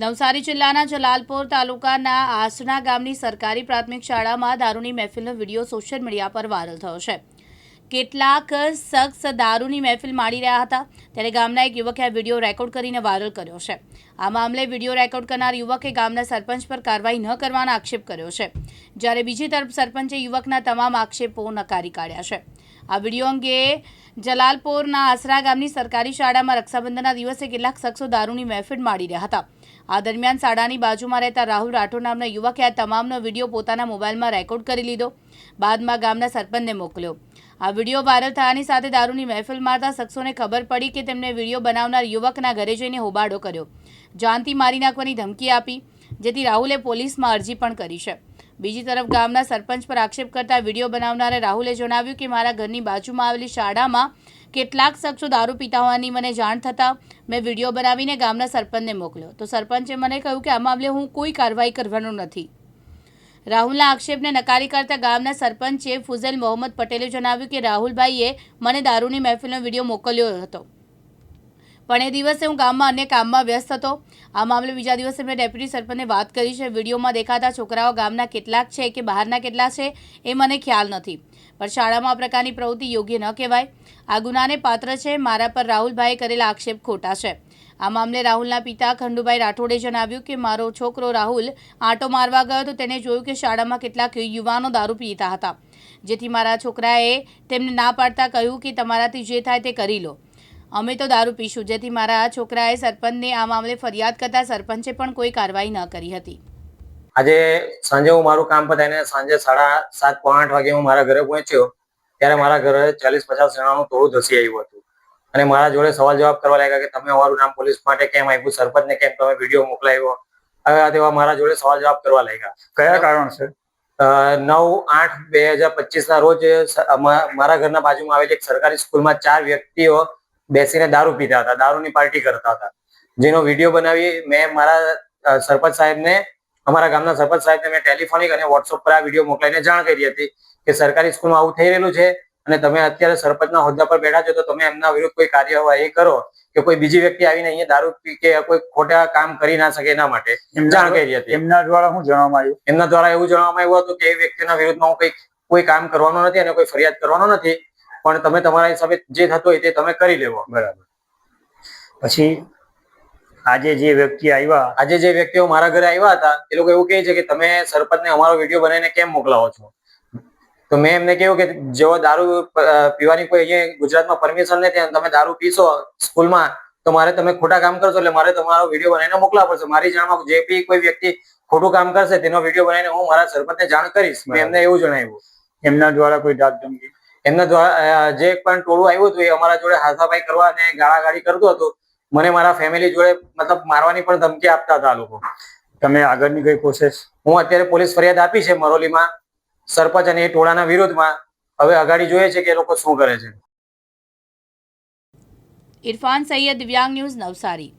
નવસારી જિલ્લાના જલાલપોર તાલુકાના આસણા ગામની સરકારી પ્રાથમિક શાળામાં દારૂની મહેફિલનો વીડિયો સોશિયલ મીડિયા પર વાયરલ થયો છે. કેટલાક શખ્સ દારૂની મહેફિલ માણી રહ્યા હતા. ત્યારે ગામના એક યુવકે આ વીડિયો રેકોર્ડ કરીને વાયરલ કર્યો છે. આ મામલે વીડિયો રેકોર્ડ કરનાર યુવકે ગામના સરપંચ પર કાર્યવાહી ન કરવાનો આક્ષેપ કર્યો છે. જ્યારે બીજી તરફ સરપંચે યુવકના તમામ આક્ષેપો નકારી કાઢ્યા છે. આ વીડિયો અંગે જલાલપોરના આસરા ગામની સરકારી શાળામાં રક્ષાબંધનના દિવસે કેટલાક શખ્સો દારૂની મહેફિલ માણી રહ્યા હતા. આ દરમિયાન શાળાની બાજુમાં રહેતા રાહુલ રાઠોડ નામના યુવકે આ તમામનો વીડિયો પોતાના મોબાઈલમાં રેકોર્ડ કરી લીધો. બાદમાં ગામના સરપંચને મોકલ્યો. આ વીડિયો વાયરલ થયાની સાથે દારૂની મહેફિલ મારતા શખ્સોને ખબર પડી કે તેમને વીડિયો બનાવનાર યુવકના ઘરે જઈને હોબાળો કર્યો. જાનથી મારી નાખવાની ધમકી આપી, જેથી રાહુલે પોલીસમાં અરજી પણ કરી છે. બીજી તરફ ગામના સરપંચ પર આક્ષેપ કરતા વીડિયો બનાવનારે રાહુલે જણાવ્યું કે મારા ઘરની બાજુમાં આવેલી શાળામાં કેટલાક શખ્સો દારૂ પીતા હોવાની મને જાણ થતાં મેં વીડિયો બનાવીને ગામના સરપંચને મોકલ્યો. તો સરપંચે મને કહ્યું કે આ મામલે હું કોઈ કાર્યવાહી કરવાનો નથી. રાહુલના આક્ષેપને નકારી કરતા ગામના સરપંચે ફુઝેલ મોહમ્મદ પટેલે જણાવ્યું કે રાહુલભાઈએ મને દારૂની મહેફિલનો વીડિયો મોકલ્યો હતો. પણ એ દિવસે હું ગામમાં અન્ય કામમાં વ્યસ્ત હતો. આ મામલે બીજા દિવસે મેં ડેપ્યુટી સરપંચને વાત કરી છે. વિડીયોમાં દેખાતા છોકરાઓ ગામના કેટલાક છે કે બહારના કેટલા છે એ મને ખ્યાલ નથી. પણ શાળામાં આ પ્રકારની પ્રવૃત્તિ યોગ્ય ન કહેવાય. આ ગુનાને પાત્ર છે મારા પર રાહુલભાઈએ કરેલા આક્ષેપ ખોટા છે. આ મામલે રાહુલના પિતા ખંડુભાઈ રાઠોડે જણાવ્યું કે મારો છોકરો રાહુલ આંટો મારવા ગયો તો તેણે જોયું કે શાળામાં કેટલાક યુવાનો દારૂ પીતા હતા. જેથી મારા છોકરાએ તેમને ના પાડતા કહ્યું કે તમારાથી જે થાય તે કરી લો. અમે તો દારૂ પીશું. જેથી મારા છોકરાએ સરપંચને આ મામલે ફરિયાદ કરતા સરપંચે પણ કોઈ કાર્યવાહી ન કરી હતી. આજે સાંજે હું મારું કામ પતાવીને સાંજે સાડા સાત પોણા આઠ વાગે હું મારા ઘરે પહોંચ્યો ત્યારે મારા ઘરે ચાલીસ પચાસ જણાનું ટોળું ધસી આવ્યું હતું. અને મારા જોડે સવાલ જવાબ કરવા લાગ્યા કે તમે અમારું નામ પોલીસ માટે કેમ આપ્યું સરપંચને કેમ તમે વીડિયો મોકલાવ્યો? હવે તેવા મારા જોડે સવાલ જવાબ કરવા લાગ્યા. કયા કારણ છે? નવ આઠ બે હજાર પચીસ ના રોજ મારા ઘરના બાજુમાં આવેલી એક સરકારી સ્કૂલમાં ચાર વ્યક્તિઓ બેસીને દારૂ પીતા હતા દારૂની પાર્ટી કરતા હતા. જેનો વીડિયો બનાવી મેં મારા સરપંચ સાહેબને અમારા ગામના સરપંચ સાહેબને મેં ટેલિફોનિક અને વોટ્સઅપ પર આ વીડિયો મોકલાઈને જાણ કરી હતી કે સરકારી સ્કૂલમાં આવું થઈ રહેલું છે અને તમે અત્યારે સરપંચના હોદ્દા પર બેઠા છો તો તમે એમના વિરુદ્ધ કોઈ કાર્યવાહી કરો કે કોઈ બીજી વ્યક્તિ આવીને અહીંયા દારૂ પી કે કોઈ ખોટા કામ કરી ના શકે એના માટે જાણ કરી હતી. એમના દ્વારા શું જણાવવામાં આવ્યું? એમના દ્વારા એવું જણાવવામાં આવ્યું હતું કે એ વ્યક્તિના વિરુદ્ધમાં હું કોઈ કોઈ કામ કરવાનો નથી અને કોઈ ફરિયાદ કરવાનો નથી. પણ તમે તમારા હિસાબે જે થતું હોય તે તમે કરી લેવો. બરાબર. પછી આજે જે વ્યક્તિ આવ્યા આજે જે વ્યક્તિઓ મારા ઘરે આવ્યા હતા એ લોકો એવું કહે છે કે તમે સરપંચને અમારો વીડિયો બનાવીને કેમ મોકલાવો છો? તો મેં એમને કહ્યું કે જેઓ દારૂ પીવાની કોઈ અહીંયા ગુજરાતમાં પરમિશન નથી તમે દારૂ પીશો સ્કૂલમાં તો મારે તમે ખોટા કામ કરશો એટલે મારે તમારો વીડિયો બનાવીને મોકલાવો પડશે. મારી જાણમાં જે બી કોઈ વ્યક્તિ ખોટું કામ કરશે તેનો વીડિયો બનાવીને હું મારા સરપંચને જાણ કરીશ. મેં એમને એવું જણાવ્યું. એમના દ્વારા કોઈ દાગ ધમકી? એમના દ્વારા જે પણ ટોળું આવ્યું હતું એ અમારા જોડે હાથાપાઈ કરવા અને ગાળાગાળી કરતો હતો મને મારા ફેમિલી જોડે મતલબ મારવાની પણ ધમકી આપતા હતા લોકો. તમે આગળની કઈ પ્રોસેસ હું અત્યારે પોલીસ ફરિયાદ આપી છે મરોલીમાં સરપંચ અને એ ટોળાના વિરોધમાં હવે અગાડી જોઈએ છે કે એ લોકો શું કરે છે. ઇરફાન સૈયદ દિવ્યાંગ ન્યૂઝ નવસારી.